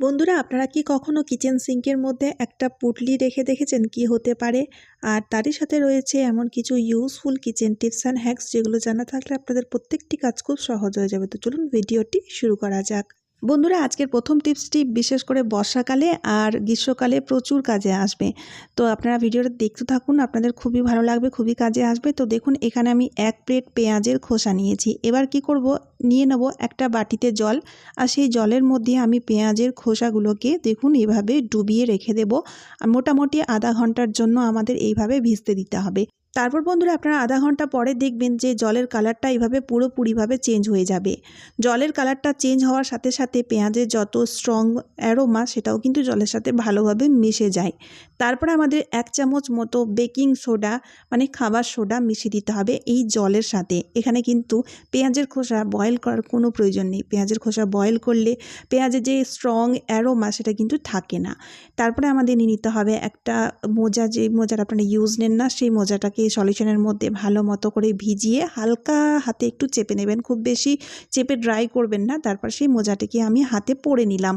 বন্ধুরা, আপনারা কি কখনো কিচেন সিঙ্কের মধ্যে একটা পুটলি রেখে দেখেছেন কি হতে পারে? আর তারই সাথে রয়েছে এমন কিছু useful kitchen tips and hacks যেগুলো জানা থাকলে আপনাদের প্রত্যেকটি কাজ খুব সহজ হয়ে যাবে। তো চলুন ভিডিওটি শুরু করা যাক। বন্ধুরা, আজকের প্রথম টিপসটি বিশেষ করে বর্ষাকালে আর গ্রীষ্মকালে প্রচুর কাজে আসবে। তো আপনারা ভিডিওটা দেখতে থাকুন, আপনাদের খুবই ভালো লাগবে, খুবই কাজে আসবে। তো দেখুন, এখানে আমি এক প্লেট পেঁয়াজের খোসা নিয়েছি। এবার কি করব? নিয়ে নেব একটা বাটিতে জল আর সেই জলের মধ্যে আমি পেঁয়াজের খোসাগুলোকে দেখুন, এভাবে ডুবিয়ে রেখে দেব। আর মোটামুটি আধা ঘণ্টার জন্য আমাদের এইভাবে ভিজতে দিতে হবে। তারপর বন্ধুরা আপনারা আধা ঘণ্টা পরে দেখবেন যে জলের কালারটা এইভাবে পুরোপুরিভাবে চেঞ্জ হয়ে যাবে। জলের কালারটা চেঞ্জ হওয়ার সাথে সাথে পেঁয়াজের যত স্ট্রং অ্যারোমা সেটাও কিন্তু জলের সাথে ভালোভাবে মিশে যায়। তারপরে আমাদের এক চামচ মতো বেকিং সোডা মানে খাবার সোডা মিশিয়ে দিতে হবে এই জলের সাথে। এখানে কিন্তু পেঁয়াজের খোসা বয়েল করার কোনো প্রয়োজন নেই। পেঁয়াজের খোসা বয়েল করলে পেঁয়াজের যে স্ট্রং অ্যারোমা সেটা কিন্তু থাকে না। তারপরে আমাদের নিয়ে নিতে হবে একটা মোজা, যে মোজার আপনারা ইউজ নেন না, সেই মোজাটাকে সলিউশনের মধ্যে ভালো মতো করে ভিজিয়ে হালকা হাতে একটু চেপে নেবেন, খুব বেশি চেপে ড্রাই করবেন না। তারপর সেই মোজাটিকে আমি হাতে পরে নিলাম।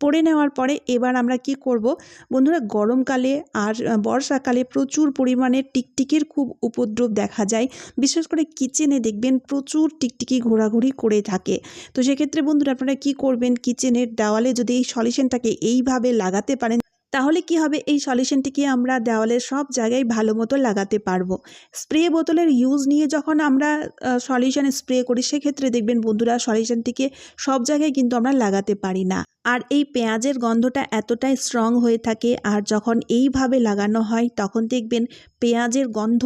পরে নেওয়ার পরে এবার আমরা কি করব? বন্ধুরা, গরমকালে আর বর্ষাকালে প্রচুর পরিমাণে টিকটিকির খুব উপদ্রব দেখা যায়। বিশেষ করে কিচেনে দেখবেন প্রচুর টিকটিকি ঘোরাঘুরি করে থাকে। তো সেক্ষেত্রে বন্ধুরা, আপনারা কি করবেন? কিচেনের দেওয়ালে যদি এই সলিউশনটাকে এইভাবে লাগাতে পারেন তাহলে কি হবে? এই সলিউশনটিকে আমরা দেওয়ালের সব জায়গায় ভালো মতো লাগাতে পারব। স্প্রে বোতলের ইউজ নিয়ে যখন আমরা সলিউশন স্প্রে করি, সেক্ষেত্রে দেখবেন বন্ধুরা সলিউশনটিকে সব জায়গায় কিন্তু আমরা লাগাতে পারি না। আর এই পেঁয়াজের গন্ধটা এতটাই স্ট্রং হয়ে থাকে, আর যখন এইভাবে লাগানো হয়, তখন দেখবেন পেঁয়াজের গন্ধ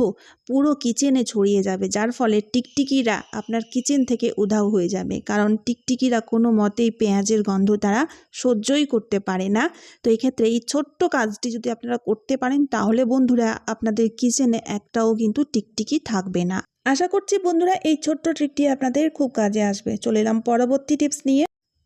পুরো কিচেনে ছড়িয়ে যাবে, যার ফলে টিকটিকিরা আপনার কিচেন থেকে উধাও হয়ে যাবে। কারণ টিকটিকিরা কোনো মতেই পেঁয়াজের গন্ধ তারা সহ্যই করতে পারে না। তো এক্ষেত্রে এই ছোট্ট কাজটি যদি আপনারা করতে পারেন, তাহলে বন্ধুরা আপনাদের কিচেনে একটাও কিন্তু টিকটিকি থাকবে না। আশা করছি বন্ধুরা এই ছোট্ট ট্রিকটি আপনাদের খুব কাজে আসবে। চলে এলাম পরবর্তী টিপস নিয়ে।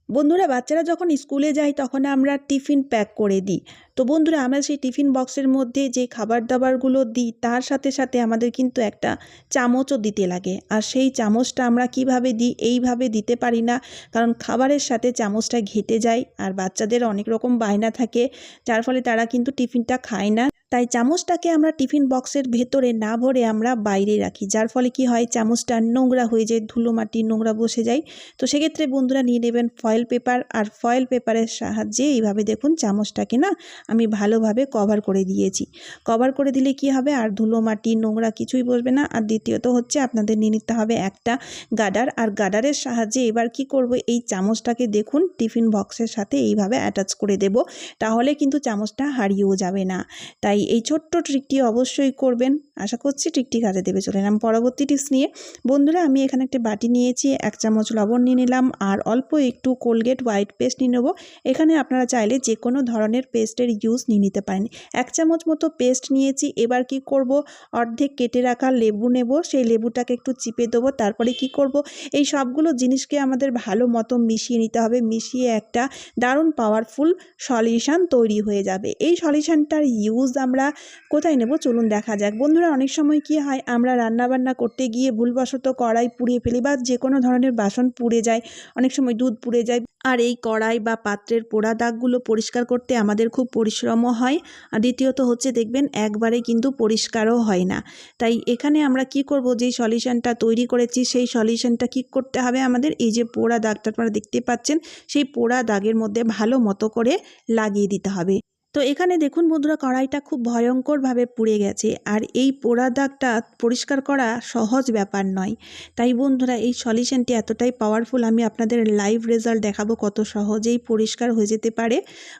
বন্ধুরা, বাচ্চারা যখন স্কুলে যায় তখন আমরা টিফিন প্যাক করে দিই। তো বন্ধুরা, আমরা সেই টিফিন বক্সের মধ্যে যে খাবার দাবারগুলো দিই, তার সাথে সাথে আমাদের কিন্তু একটা চামচও দিতে লাগে। আর সেই চামচটা আমরা কীভাবে দিই, এইভাবে দিতে পারি না। কারণ খাবারের সাথে চামচটা ঘেটে যায়, আর বাচ্চাদের অনেক রকম বায়না থাকে, যার ফলে তারা কিন্তু টিফিনটা খায় না। তাই চামচটাকে আমরা টিফিন বক্সের ভেতরে না ভরে আমরা বাইরে রাখি, যার ফলে কি হয় চামচটা নোংরা হয়ে যায়, ধুলো মাটি নোংরা বসে যায়। তো সেক্ষেত্রে বন্ধুরা নিয়ে নেবেন ফয়েল পেপার আর ফয়েল পেপারের সাহায্যে এইভাবে দেখুন চামচটাকে না আমি ভালোভাবে কভার করে দিয়েছি। কভার করে দিলে কি হবে? আর ধুলো মাটি নোংরা কিছুই বসবে না। আর দ্বিতীয়ত হচ্ছে আপনাদের নিয়ে নিতে হবে একটা গাডার আর গাডারের সাহায্যে এবার কি করব? এই চামচটাকে দেখুন টিফিন বক্সের সাথে এইভাবে অ্যাটাচ করে দেব, তাহলে কিন্তু চামচটা হারিয়েও যাবে না। তাই এই ছোট্ট ট্রিকটি অবশ্যই করবেন। আশা করছি ট্রিকটি কাজে দেবে চলে এলাম পরবর্তী টিপস নিয়ে। বন্ধুরা, আমি এখানে একটি বাটি নিয়েছি, এক চামচ লবণ নিয়ে নিলাম, আর অল্প একটু কোলগেট হোয়াইট পেস্ট নিয়ে নেব। এখানে আপনারা চাইলে যে কোনো ধরনের পেস্টের ইউজ নিয়ে নিতে পারেন। এক চামচ মতো পেস্ট নিয়েছি, এবার কি করব? অর্ধেক কেটে রাখা লেবু নেব, সেই লেবুটাকে একটু চিপে দেবো, তারপরে কি করব? এই সবগুলো জিনিসকে আমাদের ভালো মতো মিশিয়ে নিতে হবে, মিশিয়ে একটা দারুণ পাওয়ারফুল সলিউশান তৈরি হয়ে যাবে। এই সলিউশনটার ইউজ আমরা কোথায় নেব? চলুন দেখা যাক। বন্ধুরা, অনেক সময় কি হয়, আমরা রান্নাবান্না করতে গিয়ে ভুলবশত কড়াই পুড়িয়ে ফেলি বা যে কোনো ধরনের বাসন পুড়ে যায়, অনেক সময় দুধ পুড়ে যায়। আর এই কড়াই বা পাত্রের পোড়া দাগগুলো পরিষ্কার করতে আমাদের খুব পরিশ্রমও হয়। আর দ্বিতীয়ত হচ্ছে, দেখবেন, একবারে কিন্তু পরিষ্কারও হয় না। তাই এখানে আমরা কি করব? যেই সলিউশনটা তৈরি করেছি, সেই সলিউশনটা কী করতে হবে আমাদের। এই যে পোড়া দাগটা আপনারা দেখতে পাচ্ছেন, সেই পোড়া দাগের মধ্যে ভালো মতো করে লাগিয়ে দিতে হবে। তো এখানে দেখুন বন্ধুরা, কড়াইটা খুব ভয়ঙ্করভাবে পুড়ে গেছে। আর এই পোড়া দাগটা পরিষ্কার করা সহজ ব্যাপার নয়। তাই বন্ধুরা, এই সলিউশনটি এতটাই পাওয়ারফুল আমি আপনাদের লাইভ রেজাল্ট দেখাবো কত সহজেই পরিষ্কার হয়ে যেতে পারে।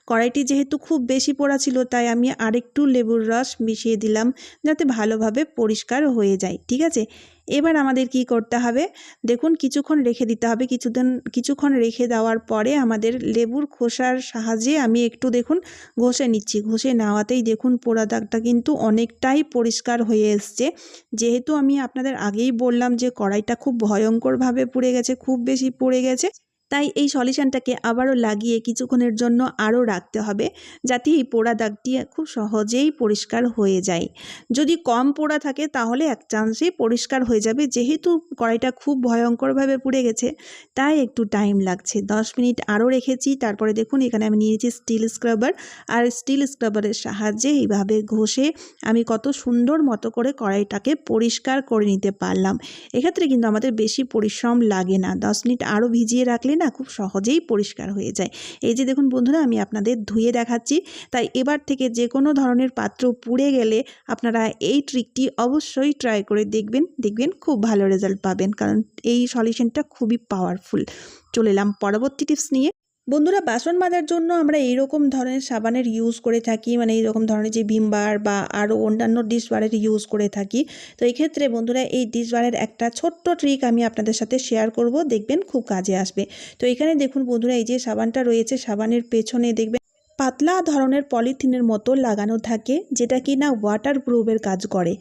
কড়াইটি যেহেতু খুব বেশি পোড়া ছিল, তাই আমি আরেকটু লেবুর রস মিশিয়ে দিলাম যাতে ভালোভাবে পরিষ্কার হয়ে যায়, ঠিক আছে? এবার আমাদের কি করতে হবে? দেখুন, কিছুক্ষণ রেখে দিতে হবে। কিছুদিন, কিছুক্ষণ রেখে দেওয়ার পরে আমাদের লেবুর খোসার সাহায্যে আমি একটু দেখুন ঘষে নিচ্ছি। ঘষে নেওয়াতেই দেখুন পোড়া দাগটা কিন্তু অনেকটাই পরিষ্কার হয়ে এসছে। যেহেতু আমি আপনাদের আগেই বললাম যে কড়াইটা খুব ভয়ঙ্করভাবে পুড়ে গেছে, খুব বেশি পুড়ে গেছে তাই এই সলিউশনটাকে আবারও লাগিয়ে কিছুক্ষণের জন্য আরও রাখতে হবে যাতে এই পোড়া দাগটি খুব সহজেই পরিষ্কার হয়ে যায়। যদি কম পোড়া থাকে তাহলে এক চান্সেই পরিষ্কার হয়ে যাবে। যেহেতু কড়াইটা খুব ভয়ঙ্করভাবে পুড়ে গেছে, তাই একটু টাইম লাগছে। দশ মিনিট আরও রেখেছি, তারপরে দেখুন এখানে আমি নিয়েছি স্টিল স্ক্রাবার। আর স্টিল স্ক্রাবারের সাহায্যে এইভাবে ঘষে আমি কত সুন্দর মতো করে কড়াইটাকে পরিষ্কার করে নিতে পারলাম। এক্ষেত্রে কিন্তু আমাদের বেশি পরিশ্রম লাগে না। দশ মিনিট আরও ভিজিয়ে রাখলে না খুব সহজেই পরিষ্কার হয়ে যায়। এই যে দেখুন বন্ধুরা, আমি আপনাদের ধুয়ে দেখাচ্ছি। তাই এবার থেকে যে কোনো ধরনের পাত্র পুড়ে গেলে আপনারা এই ট্রিকটি অবশ্যই ট্রাই করে দেখবেন দেখবেন খুব ভালো রেজাল্ট পাবেন। কারণ এই সলিউশনটা খুবই পাওয়ারফুল চলে এলাম পরবর্তী টিপস নিয়ে। বন্ধুরা বাসন মাজার জন্য আমরা এইরকম ধরনের সাবানের ইউজ করে থাকি মানে এইরকম ধরনের যে ভিমবার বা আরও অন্যান্য ডিশ বারের ইউজ করে থাকি। তো এই ক্ষেত্রে বন্ধুরা এই ডিশ বারের একটা ছোট্ট ট্রিক আমি আপনাদের সাথে শেয়ার করব, দেখবেন খুব কাজে আসবে। তো এখানে দেখুন বন্ধুরা এই যে সাবানটা রয়েছে, সাবানের পেছনে দেখবেন পাতলা ধরনের পলিথিনের মতো লাগানো থাকে, যেটা কি না ওয়াটার প্রুফের কাজ করে।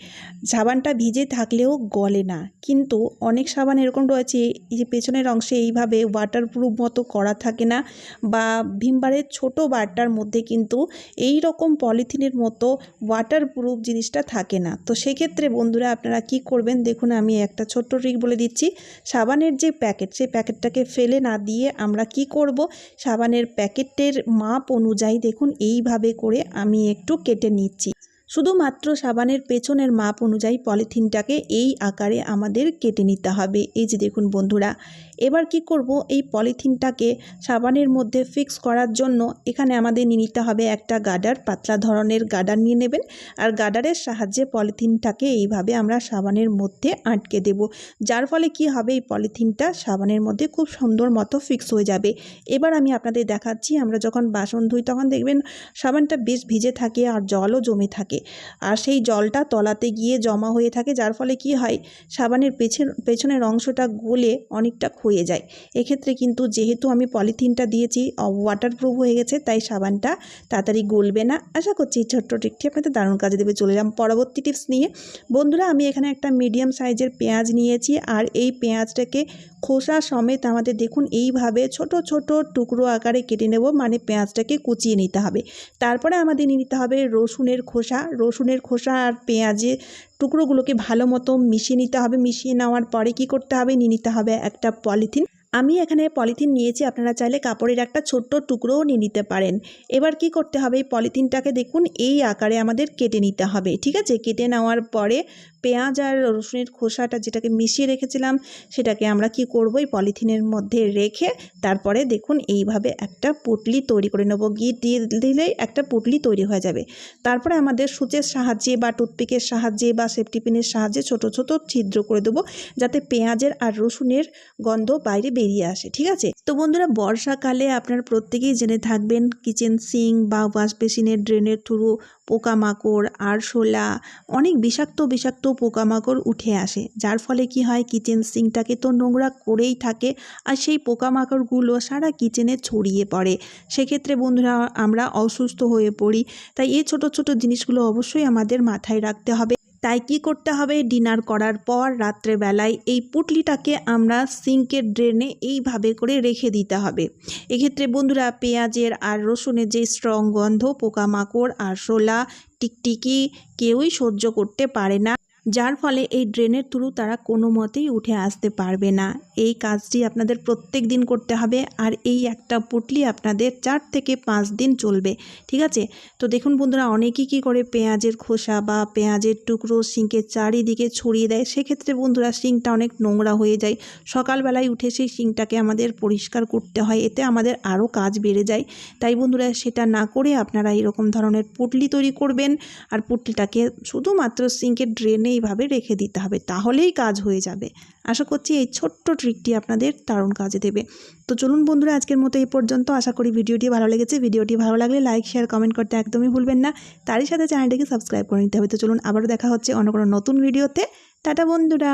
সাবানটা ভিজে থাকলেও গলে না। কিন্তু অনেক সাবান এরকম রয়েছে যে পেছনের অংশে এইভাবে ওয়াটার প্রুফ মতো করা থাকে না বা ভিমবারের ছোট বারটার মধ্যে কিন্তু এই রকম পলিথিনের মতো ওয়াটার প্রুফ জিনিসটা থাকে না। তো সেক্ষেত্রে বন্ধুরা আপনারা কি করবেন? দেখুন, আমি একটা ছোট্ট ট্রিক বলে দিচ্ছি। সাবানের যে প্যাকেট, সেই প্যাকেটটাকে ফেলে না দিয়ে আমরা কি করব? সাবানের প্যাকেটের মাপ অনুযায়ী দেখুন, এইভাবে করে আমি একটু কেটে নিচ্ছি। শুধুমাত্র সাবানের পেছনের মাপ অনুযায়ী পলিথিনটাকে এই আকারে আমাদের কেটে নিতে হবে। এই যে দেখুন বন্ধুরা এবার কি করব? এই পলিথিনটাকে সাবানের মধ্যে ফিক্স করার জন্য এখানে আমাদের নিয়ে নিতে হবে একটা গার্ডার পাতলা ধরনের গার্ডার নিয়ে নেবেন। আর গাডারের সাহায্যে পলিথিনটাকে এইভাবে আমরা সাবানের মধ্যে আটকে দেব। যার ফলে কি হবে? এই পলিথিনটা সাবানের মধ্যে খুব সুন্দর মতো ফিক্স হয়ে যাবে। এবার আমি আপনাদের দেখাচ্ছি, আমরা যখন বাসন ধুই তখন দেখবেন সাবানটা বেশ ভিজে থাকে আর জলও জমে থাকে। আর সেই জলটা তলাতে গিয়ে জমা হয়ে থাকে, যার ফলে কি হয়? সাবানের পেছন, পেছনের অংশটা গলে অনেকটা ক্ষয়ে যায়। এক্ষেত্রে কিন্তু যেহেতু আমি পলিথিনটা দিয়েছি ওয়াটারপ্রুফ হয়ে গেছে, তাই সাবানটা তাড়াতাড়ি গলবে না। আশা করছি এই ছোট্ট টিপটি আপনাদের দারুণ কাজে দেবে। চলে যাম পরবর্তী টিপস নিয়ে। বন্ধুরা, আমি এখানে একটা মিডিয়াম সাইজের পেঁয়াজ নিয়েছি, আর এই পেঁয়াজটাকে খোসা সমেত আমাদের দেখুন, এইভাবে ছোট ছোট টুকরো আকারে কেটে নেব মানে পেঁয়াজটাকে কুচিয়ে নিতে হবে। তারপরে আমাদের নিতে হবে রসুনের খোসা। রসুনের খোসা আর পেঁয়াজের টুকরোগুলোকে ভালো মতো মিশিয়ে নিতে হবে, মিশিয়ে নেওয়ার পরে কি করতে হবে? নিয়ে নিতে হবে একটা পলিথিন। আমি এখানে পলিথিন নিয়েছি, আপনারা চাইলে কাপড়ের একটা ছোট্ট টুকরোও নিয়ে নিতে পারেন। এবার কি করতে হবে? এই পলিথিনটাকে দেখুন, এই আকারে আমাদের কেটে নিতে হবে, ঠিক আছে? কেটে নেওয়ার পরে পেঁয়াজ আর রসুনের খোসাটা যেটাকে মিশিয়ে রেখেছিলাম, সেটাকে আমরা কি করব? এই পলিথিনের মধ্যে রেখে তারপরে দেখুন, এইভাবে একটা পুটলি তৈরি করে নেব। ঘি দিয়ে দিলেই একটা পুটলি তৈরি হয়ে যাবে। তারপরে আমাদের সূচের সাহায্যে বা টুথপিকের সাহায্যে বা সেফটি পিনের সাহায্যে ছোট ছোট ছিদ্র করে দেবো, যাতে পেঁয়াজের আর রসুনের গন্ধ বাইরে বেরিয়ে আসে, ঠিক আছে? তো বন্ধুরা, বর্ষাকালে আপনারা প্রত্যেকেই জেনে থাকবেন কিচেন সিং বা ওয়াশ বেসিনের ড্রেনের থ্রু, পোকামাকড়, আরশোলা, অনেক বিষাক্ত বিষাক্ত পোকামাকড় উঠে আসে। যার ফলে কি হয়? কিচেন সিংটাকে তো নোংরা করেই থাকে আর সেই পোকামাকড়গুলো সারা কিচেনে ছড়িয়ে পড়ে। সেক্ষেত্রে বন্ধুরা, আমরা অসুস্থ হয়ে পড়ি। তাই এই ছোট ছোট জিনিসগুলো অবশ্যই আমাদের মাথায় রাখতে হবে। তাই কি করতে হবে? ডিনার করার পর রাত্রেবেলায় এই পুটলিটাকে আমরা সিঙ্কের ড্রেনে এইভাবে করে রেখে দিতে হবে। এক্ষেত্রে বন্ধুরা, পেঁয়াজের আর রসুনের যে স্ট্রং গন্ধ, পোকামাকড় আর শোলা টিকটিকি কেউই সহ্য করতে পারে না। যার ফলে এই ড্রেনের থ্রু তারা কোনো মতেই উঠে আসতে পারবে না। এই কাজটি আপনাদের প্রত্যেক দিন করতে হবে আর এই একটা পুটলি আপনাদের চার থেকে পাঁচ দিন চলবে, ঠিক আছে? তো দেখুন বন্ধুরা, অনেকেই কী করে পেঁয়াজের খোসা বা পেঁয়াজের টুকরো সিঙ্কের চারিদিকে ছড়িয়ে দেয়। সেক্ষেত্রে বন্ধুরা সিঙ্কটা অনেক নোংরা হয়ে যায়। সকালবেলায় উঠে সেই সিঙ্কটাকে আমাদের পরিষ্কার করতে হয়, এতে আমাদের আরও কাজ বেড়ে যায়। তাই বন্ধুরা, সেটা না করে আপনারা এরকম ধরনের পুটলি তৈরি করবেন। আর পুটলিটাকে শুধুমাত্র সিঙ্কের ড্রেনে এইভাবে রেখে দিতে হবে, তাহলেই কাজ হয়ে যাবে। আশা করছি এই ছোট্ট ট্রিকটি আপনাদের দারুণ কাজে দেবে। তো চলুন বন্ধুরা, আজকের মতো এই পর্যন্ত। আশা করি ভিডিওটি ভালো লেগেছে। ভিডিওটি ভালো লাগলে লাইক শেয়ার কমেন্ট করতে একদমই ভুলবেন না। তারই সাথে চ্যানেলটিকে সাবস্ক্রাইব করে নিতে হবে। তো চলুন আবারও দেখা হচ্ছে অন্য কোনো নতুন ভিডিওতে টাটা বন্ধুরা!